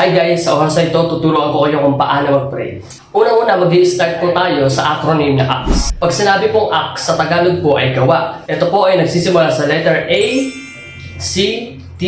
Hi guys, sa oras na ito, tuturuan ko kayo kung paano mag-pray. Unang-una, mag start po tayo sa acronym na ACTS. Pag sinabi pong ACTS sa Tagalog po ay gawa. Ito po ay nagsisimula sa letter A, C, T,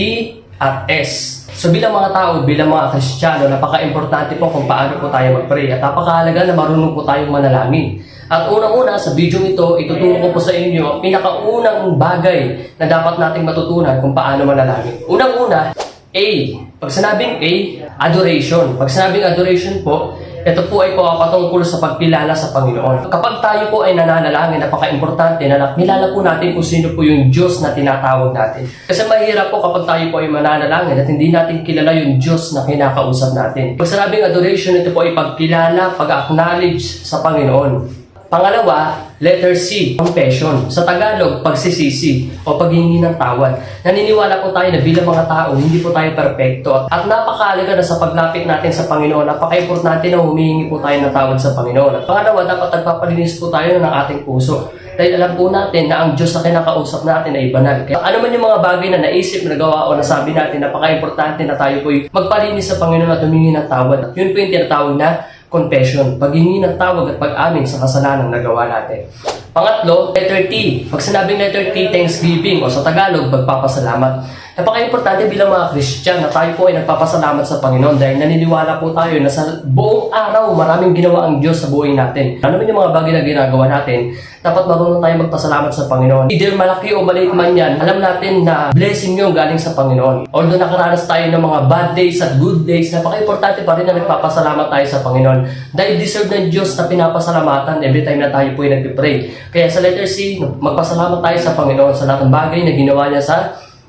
at S. So bilang mga tao, bilang mga Kristiyano, napaka-importante po kung paano po tayo mag-pray at napakahalaga na marunong po tayong manalangin. At unang-una, sa video ito, ituturo ko po sa inyo ang pinakaunang bagay na dapat nating matutunan kung paano manalangin. Unang-una, A. Pag sinabing A, adoration. Pag sinabing adoration po, ito po ay patungkol sa pagkilala sa Panginoon. Kapag tayo po ay nananalangin, napaka-importante na nakilala po natin kung sino po yung Diyos na tinatawag natin. Kasi mahirap po kapag tayo po ay mananalangin at hindi natin kilala yung Diyos na kinakausap natin. Pag sinabing adoration, ito po ay pagkilala, pag-acknowledge sa Panginoon. Pangalawa, letter C, confession. Sa Tagalog, pagsisisi o paghingi ng tawad. Naniniwala po tayo na bilang mga tao, hindi po tayo perfecto. At napakalaga na sa paglapit natin sa Panginoon, napaka-importante na humihingi po tayo ng tawad sa Panginoon. At pangalawa, dapat nagpapalinis po tayo ng ating puso. Dahil alam po natin na ang Diyos na kinakausap natin ay banal. Kaya ano man yung mga bagay na naisip, nagawa o nasabi natin, napaka-importante na tayo po magpalinis sa Panginoon at humingi ng tawad. Yun po yung tinatawag na confession, paghingi ng tawag at pag-amin sa kasalanan na nagawa natin. Pangatlo, letter T. Pag sinabing letter T, thanksgiving o sa Tagalog, magpapasalamat. Napaka-importante bilang mga Christian na tayo po ay nagpapasalamat sa Panginoon dahil naniniwala po tayo na sa buong araw maraming ginawa ang Diyos sa buhay natin. Ano man yung mga bagay na ginagawa natin, dapat marunong tayo magpasalamat sa Panginoon. Either malaki o maliit man yan, alam natin na blessing yung galing sa Panginoon. Although nakaranas tayo ng mga bad days at good days, napaka-importante pa rin na nagpapasalamat tayo sa Panginoon. Dahil deserve ng Diyos na pinapasalamatan every time na tayo po ay nagpipray. Kaya sa letter C, magpasalamat tayo sa Panginoon sa lahat ng bagay na ginawa niya sa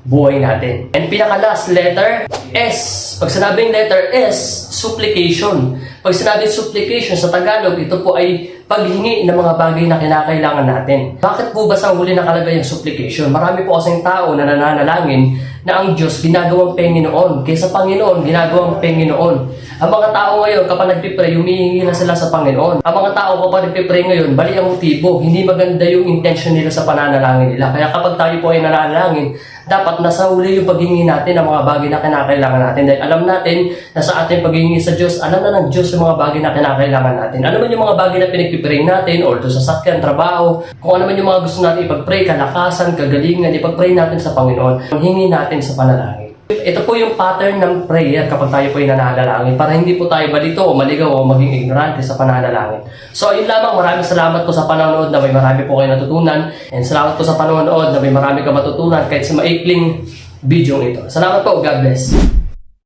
buhay natin. And pinaka-last letter, S. Pag sinabing letter S, supplication. Pag sinabing supplication sa Tagalog, ito po ay paghingi ng mga bagay na kinakailangan natin. Bakit po ba sa huli nakalagay ang supplication? Marami po kasing tao na nananalangin na ang Diyos ginagawang Panginoon. Kaysa Panginoon, ginagawang Panginoon. Ang mga tao ngayon, kapag nagpipray, humihingi na sila sa Panginoon. Ang mga tao kapag nagpipray ngayon, bali ang motibo. Hindi maganda yung intention nila sa pananalangin nila. Kaya kapag tayo po ay nananalangin, dapat nasa huli yung paghingi natin ng mga bagay na kinakailangan natin. Dahil alam natin na sa ating paghingi sa Diyos, alam na ng Diyos yung mga bagay na kinakailangan natin. Ano man yung mga bagay na pinagpipray natin, or to sa sakyan, trabaho, kung ano man yung mga gusto natin ipag-pray, kalakasan, kagalingan, ipag-pray natin sa Panginoon, hingi natin sa panalangin. Ito po yung pattern ng prayer kapag tayo po ay nananalangin para hindi po tayo balito o maligaw o maging ignorante sa pananalangin. So ayun lamang, maraming salamat po sa panonood na may marami po kayo natutunan and salamat po sa panonood na may marami ka matutunan kahit sa maikling video ito. Salamat po, God bless.